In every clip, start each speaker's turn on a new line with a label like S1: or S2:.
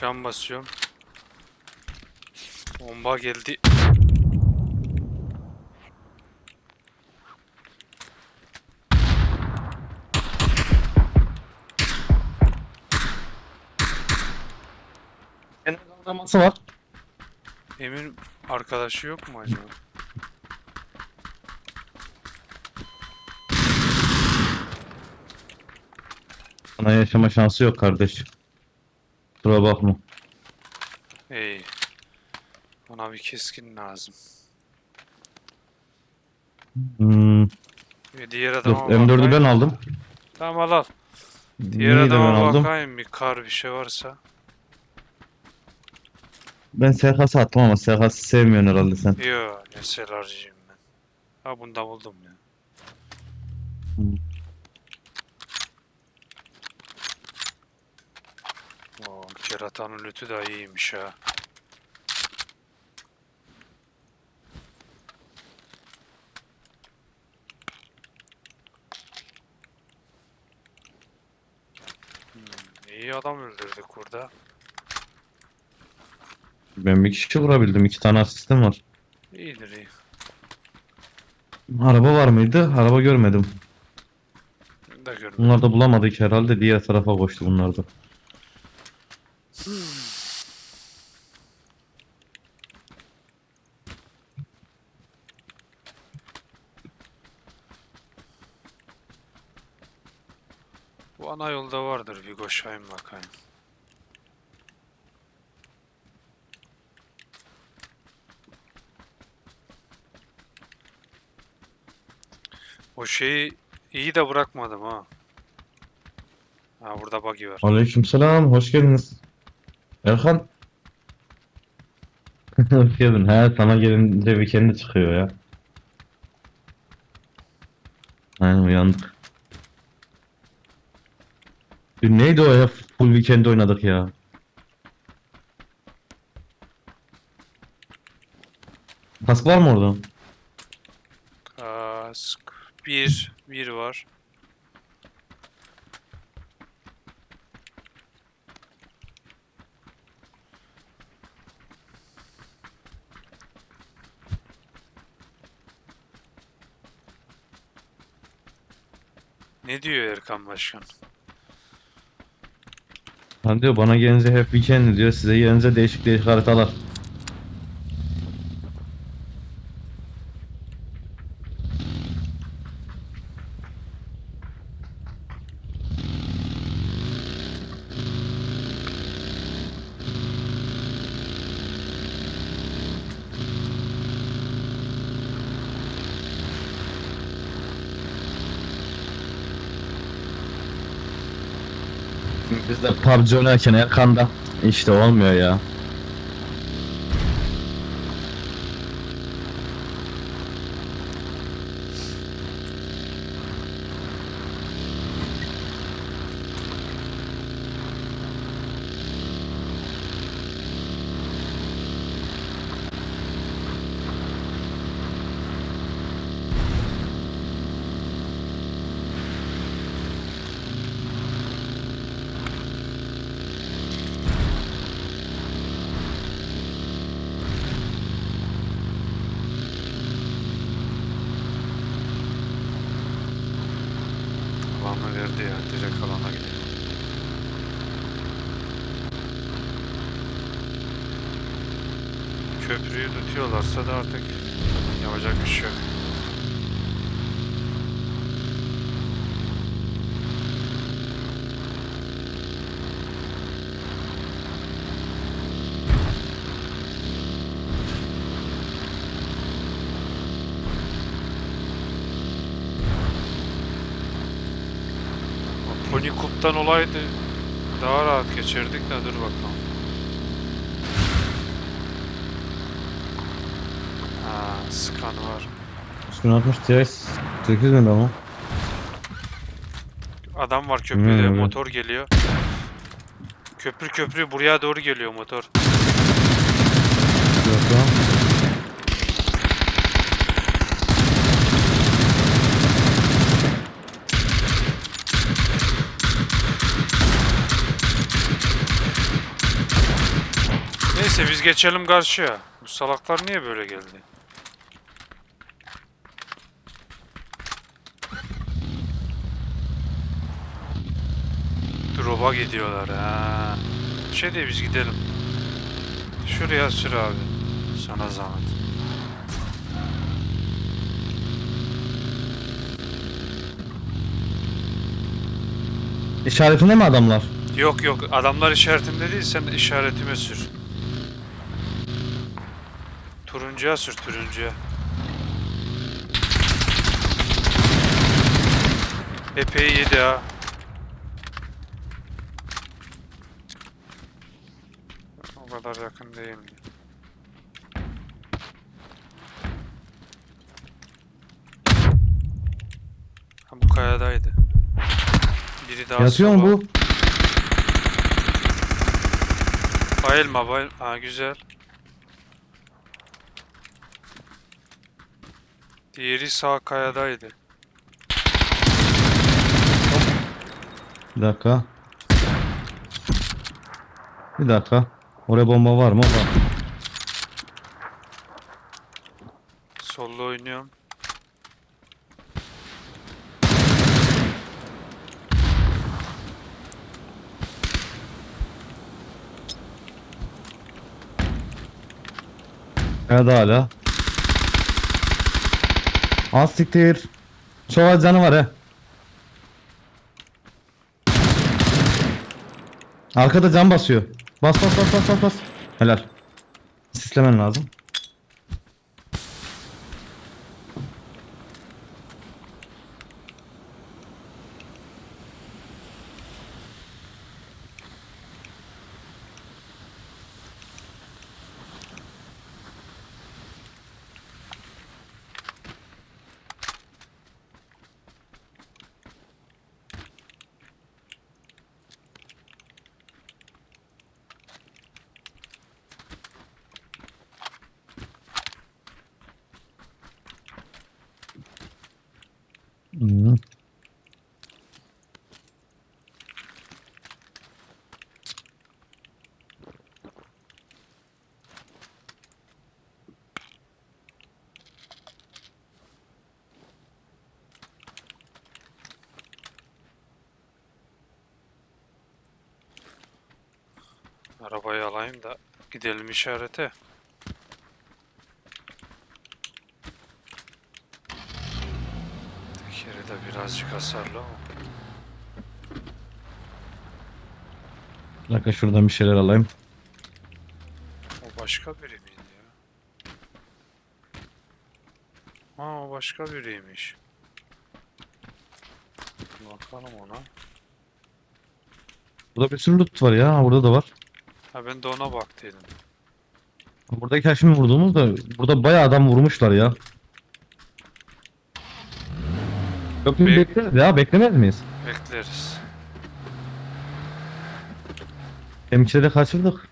S1: Cam basıyorum. Bomba geldi.
S2: Kendi kaldırması var.
S1: Emin arkadaşı yok mu acaba?
S2: Sana yaşama şansı yok kardeş. Kusura bakma.
S1: Ey. Bana bir keskin lazım.
S2: Hmm,
S1: Bir diğer
S2: dur,
S1: adama
S2: M4'ü ben
S1: bakayım.
S2: aldım.
S1: Tamam al al. Diğer
S2: Neyi de ben
S1: adama
S2: aldım.
S1: bakayım bir kar bir şey varsa.
S2: Ben SKS attım ama SKS sevmiyorsun herhalde sen.
S1: Yo ne selarcıyım ben. Ha bunu da buldum ya.
S2: Hmm.
S1: Oo, keratanın lütü da iyiymiş ha. Hmm, iyi adam öldürdük burada.
S2: Ben bir kişi vurabildim. iki tane asistim var.
S1: İyidir iyi.
S2: Araba var mıydı? Araba görmedim.
S1: De görmedim.
S2: Bunlar da bulamadık herhalde. Diğer tarafa koştu bunlar da.
S1: Bu ana yolda bir koşayım bakayım. O şeyi iyi de bırakmadım ha. Ha burada buggy var.
S2: Aleykümselam. Hoş geldiniz. Erkan. Hoş geldin. He sana gelince bir kendi çıkıyor ya. Aynen uyandık. Dün neydi o ya? Full weekend oynadık ya. Kask var mı orada?
S1: Kask. Bir. Bir var. Ne diyor Erkan Başkan?
S2: Ha diyor bana gelince hep weekend diyor. Size gelince değişik değişik haritalar. Biz de PUBG oynarken Erkan'da işte olmuyor ya.
S1: Alanı verdi ya. Direkt alana gidelim. Tutuyorlarsa da artık yapacak bir şey yok. Pony Kup'tan olaydı daha rahat geçirdik de dur bakalım. Ha, skan var.
S2: Üstüne atmış TS 8 mi ama?
S1: Adam var köprüde
S2: Hmm.
S1: motor geliyor. Köprü köprü buraya doğru geliyor motor.
S2: Bir dakika.
S1: Neyse biz geçelim karşıya. Bu salaklar niye böyle geldi? Drop'a gidiyorlar ha. Şey değil biz gidelim. Şuraya sür abi. Sana zahmet.
S2: İşaretinde mi adamlar?
S1: Yok yok adamlar işaretinde değil sen işaretime sür. Turuncuya sür turuncuya. Epey yedi ha. O kadar yakın değilim. Ha bu kayadaydı. Biri daha
S2: Yatıyor mu bu?
S1: Bayılma bayıl. Ha güzel. Diğeri sağ kayadaydı.
S2: Bir dakika. Bir dakika. Oraya bomba var mı? Var.
S1: Solda oynuyorum.
S2: Evet hala. Az siktir. Çok az canı var he. Arkada can basıyor. Bas bas bas bas bas bas. Helal. Sislemen lazım. Hmm.
S1: Arabayı alayım da gidelim işarete. Tekeri de birazcık hasarlı ama.
S2: Bir dakika şuradan bir şeyler alayım.
S1: O başka biri miydi ya? Ha o başka biriymiş. Bir Bakalım ona.
S2: Burada bir sürü loot var ya. Burada da var.
S1: Ha ben de ona baktıydım.
S2: Buradaki şimdi vurduğumuz da burada bayağı adam vurmuşlar ya. Yok
S1: Be-
S2: bekleriz ya beklemez miyiz?
S1: Bekleriz.
S2: M2'de kaçırdık.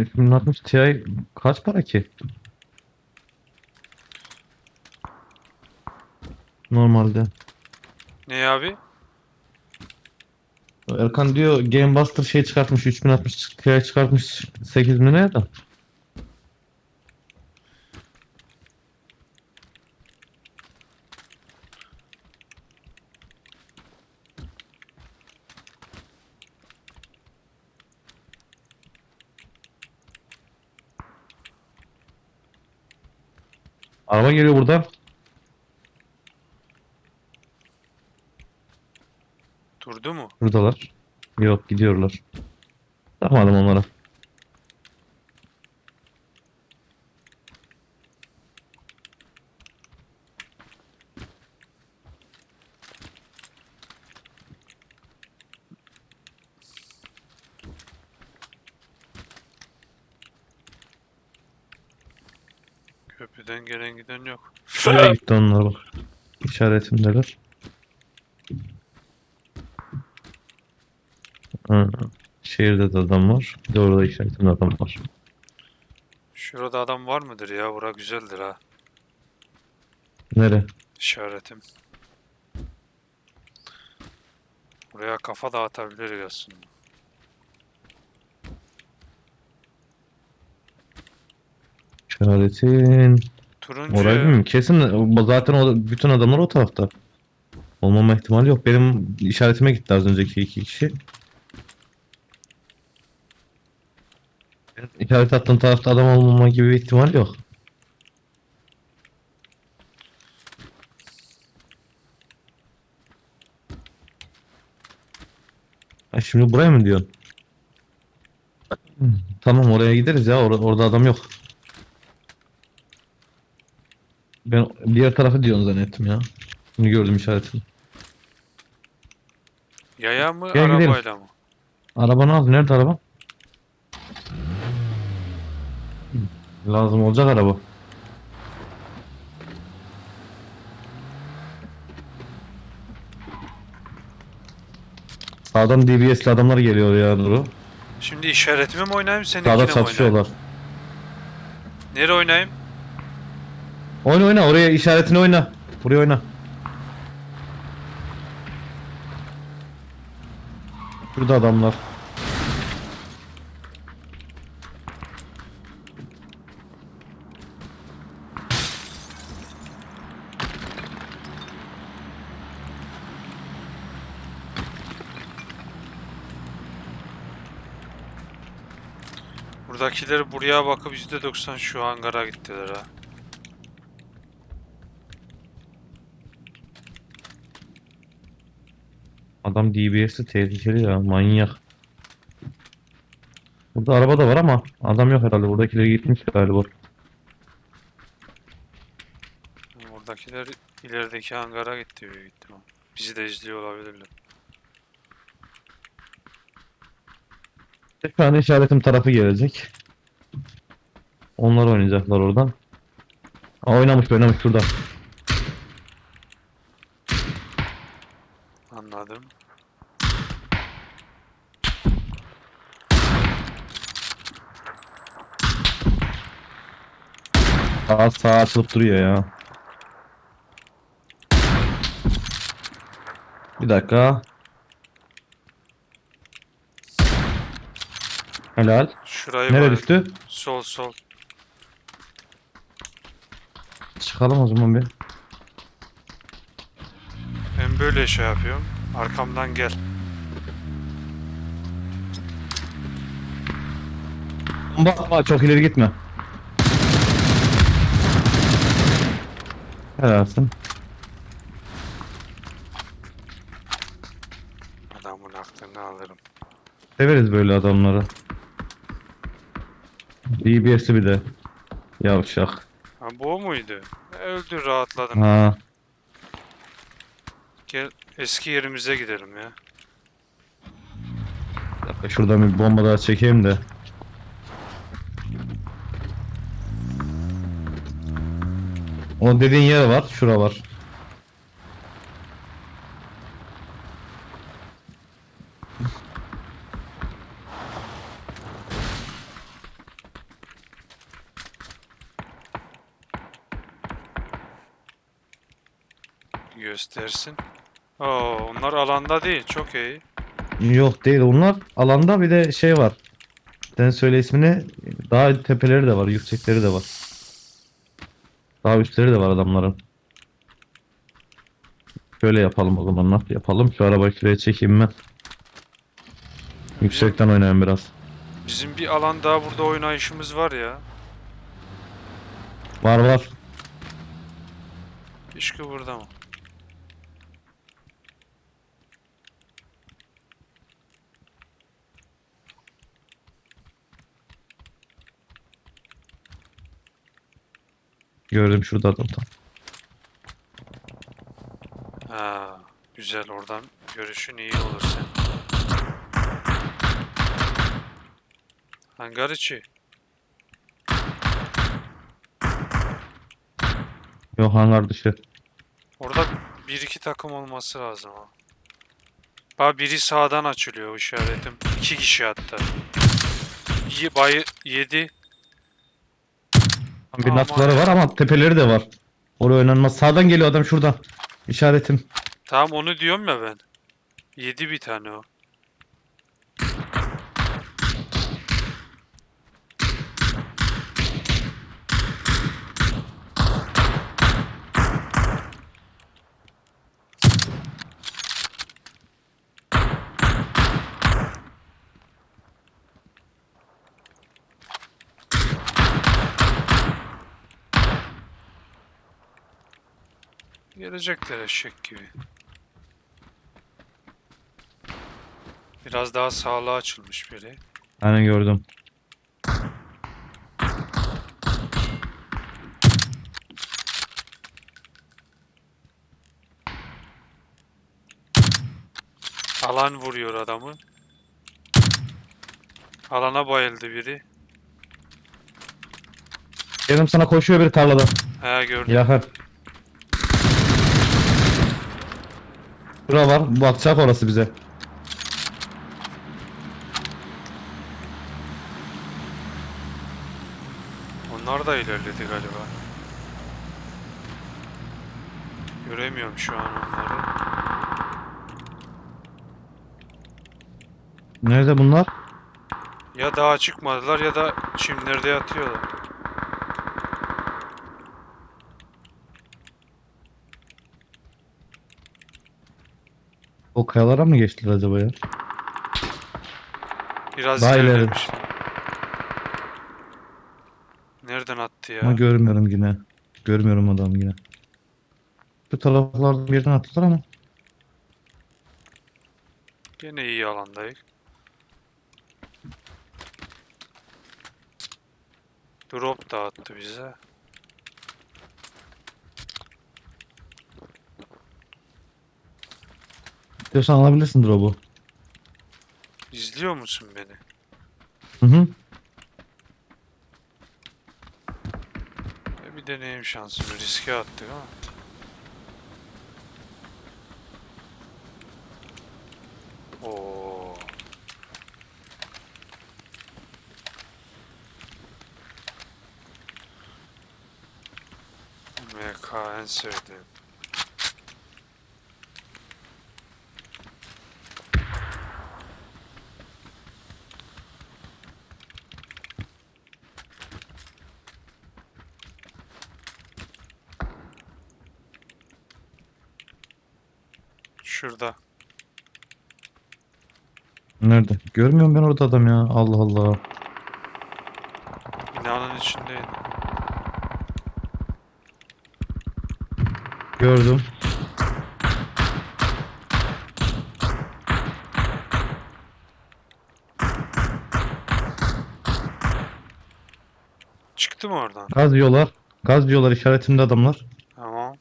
S2: 3060 Ti kaç para ki? Normalde.
S1: Ne abi?
S2: Erkan diyor Game Buster şey çıkartmış 3060 Ti çıkartmış 8 bin liraya da. Araba geliyor burada.
S1: Durdu mu?
S2: Buradalar. Yok gidiyorlar. Takmadım onlara.
S1: Köprüden gelen giden yok.
S2: Şuraya gitti onlar bak. İşaretimdeler. Ha, şehirde de adam var. Bir de orada işaretimde adam var.
S1: Şurada adam var mıdır ya? Bura güzeldir ha.
S2: Nere?
S1: İşaretim. Buraya kafa dağıtabiliriz aslında.
S2: İşaretin.
S1: Turuncu
S2: Orayı bilmiyorum. Kesin zaten o, bütün adamlar o tarafta. Olmama ihtimali yok. Benim işaretime gitti az önceki iki kişi. İşaret attığım tarafta adam olmama gibi bir ihtimal yok. Ha, şimdi buraya mı diyorsun? Tamam oraya gideriz ya. Or- orada adam yok. Ben diğer tarafı diyorsun zannettim ya. Şimdi gördüm işaretini.
S1: Yaya mı
S2: Gel gidelim.
S1: arabayla mı?
S2: Arabanı al. Nerede araba? Lazım olacak araba. Sağdan DBS'li adamlar geliyor ya Duru.
S1: Şimdi işaretimi mi oynayayım seninkine
S2: Sağda
S1: mi oynayayım?
S2: çatışıyorlar.
S1: Nereye oynayayım?
S2: Oyna oyna oraya işaretini oyna. Buraya oyna. Şurada adamlar.
S1: Buradakileri buraya bakıp %90 şu hangara gittiler ha.
S2: Adam DBS'i tehlikeli ya manyak. Burada araba da var ama adam yok herhalde. Buradakileri gitmiş galiba.
S1: Buradakiler ilerideki hangara gitti büyük ihtimal. Bizi de izliyor olabilirler.
S2: Şu an işaretim tarafı gelecek. Onlar oynayacaklar oradan. Aa, oynamış oynamış şurada.
S1: Anladım.
S2: Sağa sağa açılıp duruyor ya. Bir dakika. Helal.
S1: Şurayı
S2: Nereye
S1: bayıl-
S2: düştü?
S1: Sol sol.
S2: Çıkalım o zaman bir.
S1: Ben böyle şey yapıyorum. Arkamdan gel.
S2: Bakma çok ileri gitme. Helalsin.
S1: Adamın aklını alırım.
S2: Severiz böyle adamları. DBS'i bir de. Yavşak.
S1: Ha bu o muydu? Öldü rahatladım.
S2: Ha.
S1: Gel eski yerimize gidelim ya.
S2: Bir dakika, Şuradan bir bomba daha çekeyim de. O dediğin yer var. Şura var.
S1: Göstersin. Oo, onlar alanda değil. Çok iyi.
S2: Yok değil. Onlar alanda bir de şey var. Sen söyle ismini. Daha tepeleri de var. Yüksekleri de var. Daha üstleri de var adamların. Şöyle yapalım o zaman. Nasıl yapalım? Şu arabayı şuraya çekeyim ben. Yüksekten oynayayım biraz.
S1: Bizim bir alan daha burada oynayışımız var ya.
S2: Var var.
S1: İşki burada mı?
S2: Gördüm şurada adam tam.
S1: Ha, güzel oradan görüşün iyi olur sen. Hangar içi.
S2: Yok hangar dışı.
S1: Orada bir iki takım olması lazım ha. Bak biri sağdan açılıyor işaretim. İki kişi hatta. Ye, bayı yedi.
S2: Bir
S1: Aman
S2: var ama tepeleri de var. Oraya oynanmaz. Sağdan geliyor adam şuradan. İşaretim.
S1: Tamam onu diyorum ya ben. Yedi bir tane o. Gelecekler eşek gibi. Biraz daha sağlığa açılmış biri.
S2: Aynen gördüm.
S1: Alan vuruyor adamı. Alana bayıldı biri.
S2: Gelin sana koşuyor biri tarlada.
S1: He gördüm.
S2: Yakar. Şura var. Bakacak orası bize.
S1: Onlar da ilerledi galiba. Göremiyorum şu an onları.
S2: Nerede bunlar?
S1: Ya daha çıkmadılar ya da çimlerde yatıyorlar.
S2: O kayalara mı geçtiler acaba ya?
S1: Biraz
S2: Daha ileri.
S1: ilerlemiş. Nereden attı
S2: Ama
S1: ya?
S2: görmüyorum yine. Görmüyorum adamı yine. Bu taraflardan bir yerden attılar ama.
S1: Gene iyi alandayız. Drop da attı bize.
S2: İstiyorsan alabilirsin drop'u.
S1: İzliyor musun beni?
S2: Hı hı.
S1: E bir deneyim şansımı. Riske attık ama. Oo. MK en sevdiğim. Şurada.
S2: Nerede? Görmüyorum ben orada adam ya. Allah Allah.
S1: Binanın içindeydi.
S2: Gördüm.
S1: Çıktı mı oradan?
S2: Gaz diyorlar. Gaz diyorlar işaretimde adamlar.
S1: Tamam.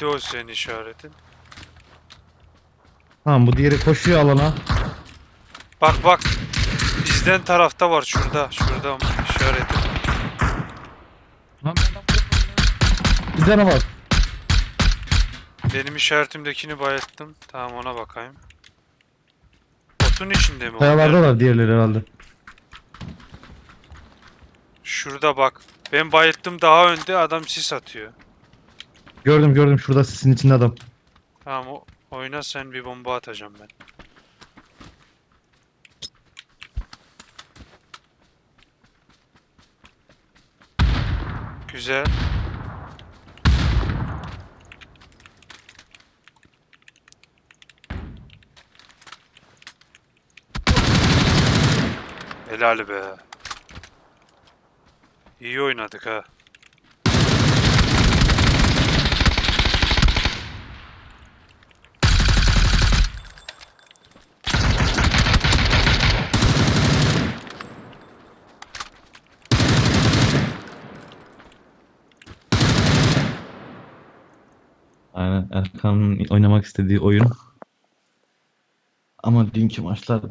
S1: Öldü o senin işaretin.
S2: Tamam bu diğeri koşuyor alana.
S1: Bak bak. Bizden tarafta var şurada. Şurada işaretim.
S2: Bir tane bak.
S1: Benim işaretimdekini bayılttım. Tamam ona bakayım. Otun içinde mi? o?
S2: Kayalardalar diğerleri herhalde.
S1: Şurada bak. Ben bayılttım daha önde adam sis atıyor.
S2: Gördüm gördüm şurada sisin içinde adam.
S1: Tamam o oyna sen bir bomba atacağım ben. Güzel. Helal be. İyi oynadık ha.
S2: Aynen Erkan'ın oynamak istediği oyun. Ama dünkü maçlarda